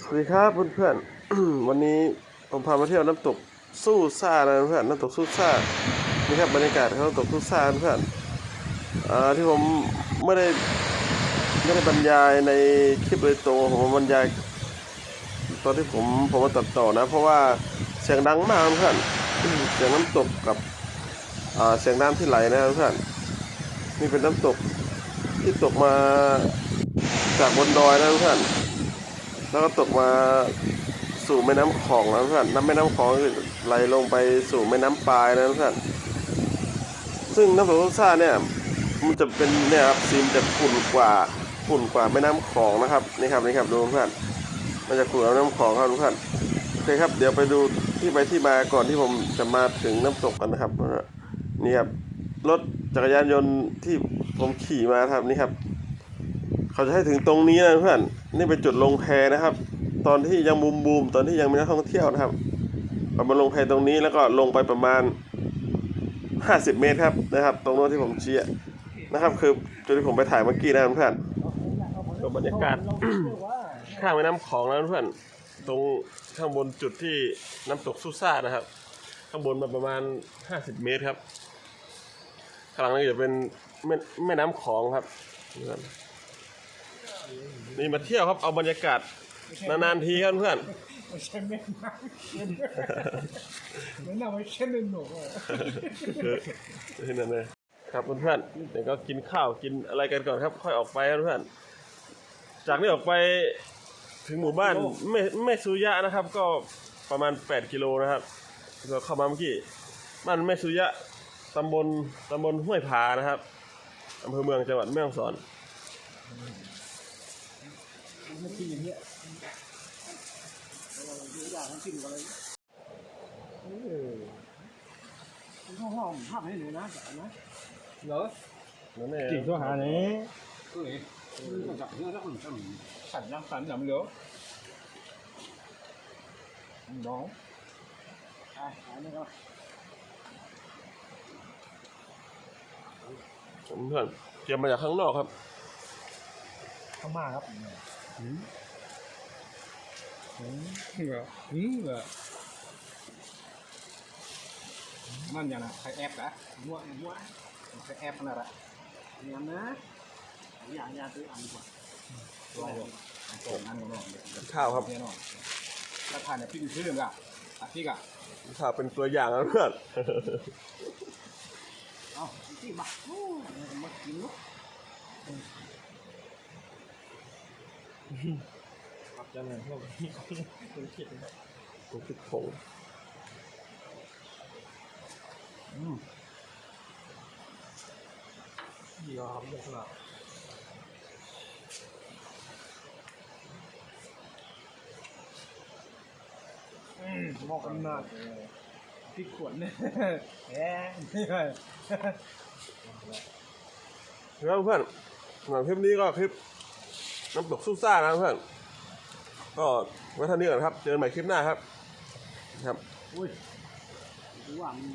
สวัสดีครับเพื่อนๆ วันนี้ผมพามาเที่ยวน้ำตกสู้ซ่านะเพื่อนน้ำตกสู้ซ่านี่ครับบรรยากาศของน้ำตกสู้ซ่าเพื่อนอที่ผมไม่ได้ไม่ได้บรรยายในคลิปโดยตรงผมบรรยายตอนที่ผมผมมาตัดต่อนะ เพราะว่าเสียงดังมากเพื่อนเสียงน้ำตกกับเสียงน้ำที่ไหลนะเพื่อนนี่เป็นน้ำตกที่ตกมาจากบนดอยนะเพื่อน แล้วก็ตกมาสู่แม่น้ำของแล้วเพื่อนน้ำแม่น้ำของคือไหลลงไปสู่แม่น้ำปายนะเพื่อนซึ่งน้ำตกต้นซ่าเนี่ยมันจะเป็นเนี่ยครับซีมนจะขุ่นกว่าขุ่นกว่าแม่น้ำของนะครับนี่ครับนี่ครับดูเพื่อนมันจะขุ่นกว่าแม่น้ำของครับทุกท่านโอเคครับ เดี๋ยวไปดูที่ไปที่มาก่อนที่ผมจะมาถึงน้ำตกกันนะครับนี่ครับรถจักรยานยนต์ที่ผมขี่มาครับนี่ครับ เขาจะให้ถึงตรงนี้นะเพื่อนนี่เป็นจุดลงแพนะครับ ตอนที่ยังบูมบูมตอนที่ยังมีนักท่องเที่ยวนะครับเรามาลงแพตรงนี้แล้วก็ลงไปประมาณ 50 เมตรครับนะครับ ตรงโน้นที่ผมเชี้อะนะครับ คือจุดที่ผมไปถ่ายเมื่อกี้นะเพื่อนก็บรรยากาศข้างแม่น้ำของนะเพื่อนตรงข้างบนจุดที่น้ำตกซูซ่านะครับ ข้างบนมาประมาณ 50 เมตรครับข้างหลังนี่จะเป็นแม่แม่น้ำของครับเพื่อน นี่มาเที่ยวครับเอาบรรยากาศนานๆทีครับเพื่อน ไม่ใช่แม่น้ำเช่นแม่น้ำไม่เช่นหนูอะนี่นั่นเลยครับเพื่อนๆเดี๋ยวก็กินข้าวกินอะไรกันก่อนครับ ค่อยออกไปครับเพื่อน จากนี้ออกไปถึงหมู่บ้านแม่แม่สุยะนะครับ ก็ประมาณ 8 กิโลนะครับเราเข้ามาเมื่อกี้บ้านแม่สุยะตำบลตำบลห้วยผานะครับอำเภอเมืองจังหวัดแม่ฮ่องสอน มันกินอย่างเงี้ยดูอย่างมันกินอะไรห้อมันห้องภาพให้หนูนะแต่นะเหรอนั่นเองจริงตัวหานี่ยเฮ้ยมันจับเนื้อแล้วมันสั่นสั่นยังสั่นยังเหลือน้องอะอันนี้ก็เพื่อนเตรียมมาจากข้างนอกครับข้างมาครับ อืมอืมเหรออืมเหรอมันอย่างน่ะใครแอปนะมั่วมั่วใครแอปขนาดอะอย่างนะอย่างยาซื้ออันดีกว่าตัวเดียวตัวนั้นก็น้องเดี๋ยวข้าวครับเนี่ยน้องถ้าทานเนี่ยพี่ดูชื่อเรื่องอะอะพี่กะข้าวเป็นตัวอย่างนะเพื่อนเอาพี่บักโอ้มากินเนาะ ครับจะเลยพวกนี้คนคิดนะผมคิดโผงอืมยอมยกละอืมมอกำนาจพี่ขวดเนี่ยแหมนี่ไงแล้วเพื่อนหลังคลิปนี้ก็คลิป น้ำตกสู้ซ่านะเพื่อน ก็ไว้เท่านี้ก่อนครับ เจอกันใหม่คลิปหน้าครับ ครับ อุ้ยดูว่ามัน